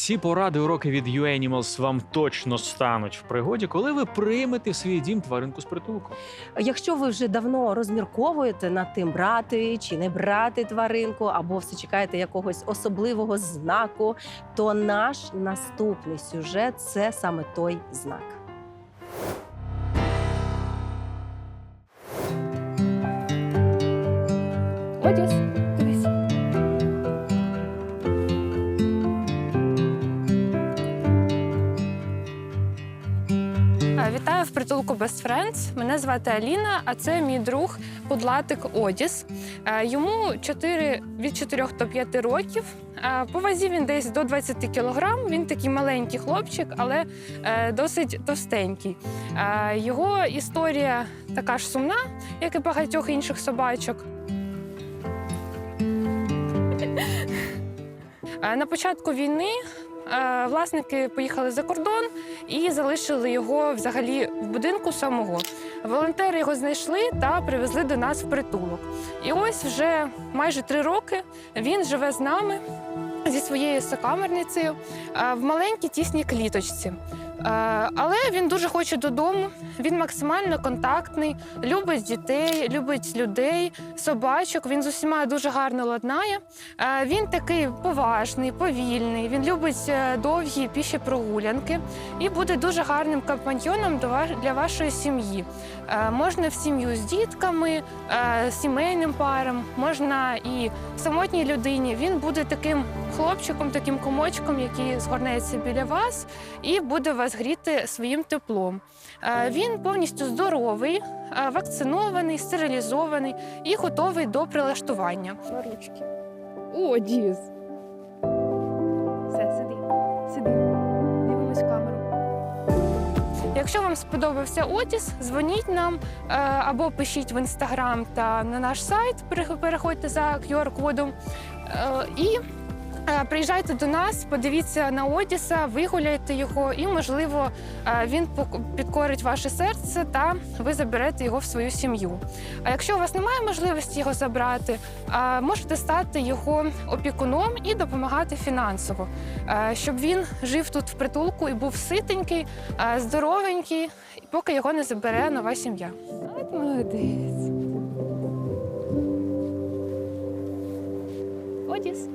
Всі поради уроки від UAnimals вам точно стануть в пригоді, коли ви приймете в свій дім тваринку з притулку. Якщо ви вже давно розмірковуєте над тим, брати чи не брати тваринку, або все чекаєте якогось особливого знаку, то наш наступний сюжет це саме той знак. Одіс, Вітаю в притулку Best Friends. Мене звати Аліна, а це мій друг Пудлатик Одіс. Е, Йому 4, від 4 до 5 років. Е, По вазі він десь до 20 кілограм. Він такий маленький хлопчик, але е, досить товстенький. Його історія така ж сумна, як і багатьох інших собачок. На початку війни власники поїхали за кордон і залишили його взагалі в будинку самого. Волонтери його знайшли та привезли до нас в притулок. І ось вже майже три роки він живе з нами зі своєю сокамерницею е, в маленькій тісній кліточці. Е, Але він дуже хоче додому. Він максимально контактний, любить дітей, любить людей, собачок. Він з усіма дуже гарно ладнає. Е, Він такий поважний, повільний. Він любить е, довгі піші прогулянки і буде дуже гарним компаньйоном для вашої сім'ї. Можна в сім'ю з дітками, сімейним парам, можна і самотній людині. Він буде таким хлопчиком, таким комочком, який згорнеться біля вас і буде вас гріти своїм теплом. Е, Він повністю здоровий, е, вакцинований, стерилізований і готовий до прилаштування. ручки. О, Діс. Все, сиди. Сиди. Дивимось камеру. Якщо вам сподобався Отіс, дзвоніть нам е, або пишіть в інстаграм та на наш сайт. Переходьте за QR-кодом. І приїжджайте до нас, подивіться на Отіса, вигуляйте його, і, можливо, е, він підкорить ваше серце та ви заберете його в свою сім'ю. А якщо у вас немає можливості його забрати, е, можете стати його опікуном і допомагати фінансово, е, щоб він жив тут в притулку і був ситенький, е, здоровенький, поки його не забере нова сім'я. От молодець. Одіс.